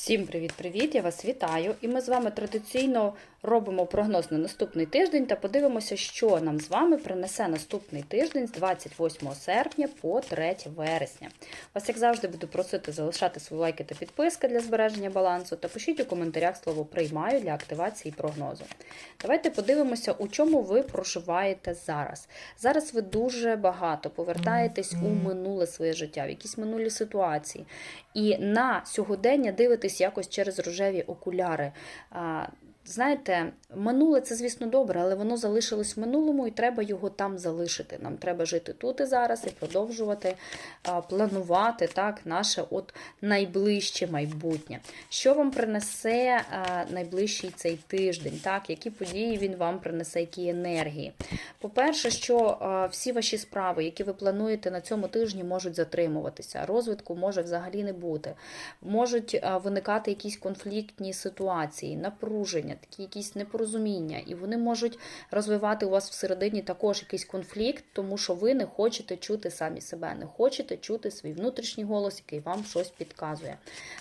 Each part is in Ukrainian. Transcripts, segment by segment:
Всім привіт-привіт! Я вас вітаю! І ми з вами традиційно робимо прогноз на наступний тиждень та подивимося, що нам з вами принесе наступний тиждень з 28 серпня по 3 вересня. Вас, як завжди, буду просити залишати свої лайки та підписки для збереження балансу та пишіть у коментарях слово приймаю для активації прогнозу. Давайте подивимося, у чому ви проживаєте зараз. Зараз ви дуже багато повертаєтесь у минуле своє життя, в якісь минулі ситуації. І на сьогодення дивитесь якось через рожеві окуляри. Знаєте, минуле це, звісно, добре, але воно залишилось в минулому і треба його там залишити. Нам треба жити тут і зараз і продовжувати планувати так, наше от найближче майбутнє. Що вам принесе найближчий цей тиждень? Так, Які події він вам принесе, які енергії? По-перше, що всі ваші справи, які ви плануєте на цьому тижні, можуть затримуватися. Розвитку може взагалі не бути. Можуть виникати якісь конфліктні ситуації, напруження такі якісь непорозуміння, і вони можуть розвивати у вас всередині також якийсь конфлікт, тому що ви не хочете чути самі себе, не хочете чути свій внутрішній голос, який вам щось підказує.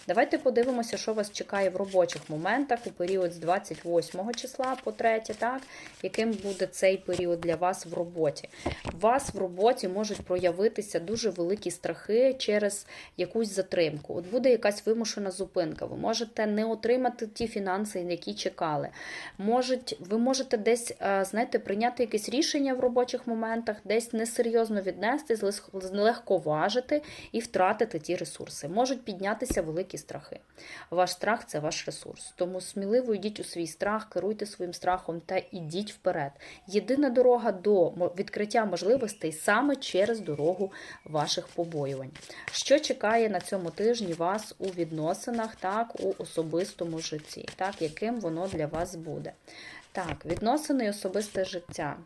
Давайте подивимося, що вас чекає в робочих моментах у період з 28 числа по 3, так, яким буде цей період для вас в роботі. У вас в роботі можуть проявитися дуже великі страхи через якусь затримку. От буде якась вимушена зупинка. Ви можете не отримати ті фінанси, які чекали. Можуть, ви можете десь, е, знаєте, прийняти якесь рішення в робочих моментах, десь несерйозно віднестись, легковажити і втратити ті ресурси. Можуть піднятися великі страхи. Ваш страх це ваш ресурс. Тому сміливо йдіть у свій страх, керуйте своїм страхом та ідіть вперед. Єдина дорога до відкриття можливостей саме через дорогу ваших побоювань. Що чекає на цьому тижні вас у відносинах, так, у особистому житті, так, яким воно для вас буде. Так, відносини і особисте життя.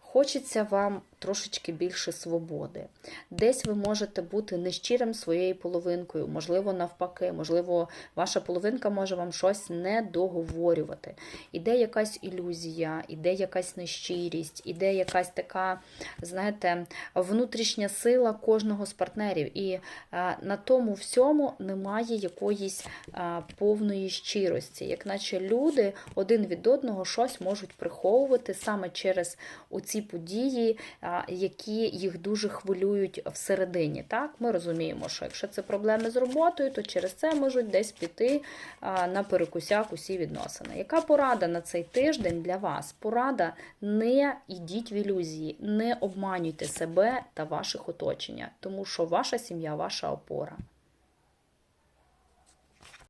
Хочеться вам трошечки більше свободи. Десь ви можете бути нещирим своєю половинкою, можливо, навпаки, можливо, ваша половинка може вам щось не договорювати. Іде якась ілюзія, іде якась нещирість, іде якась така, знаєте, внутрішня сила кожного з партнерів. І а, на тому всьому немає якоїсь а, повної щирості, як наче люди один від одного щось можуть приховувати саме через оці події які їх дуже хвилюють всередині. Так, Ми розуміємо, що якщо це проблеми з роботою, то через це можуть десь піти на перекусяк усі відносини. Яка порада на цей тиждень для вас? Порада не йдіть в ілюзії, не обманюйте себе та ваших оточення, тому що ваша сім'я ваша опора.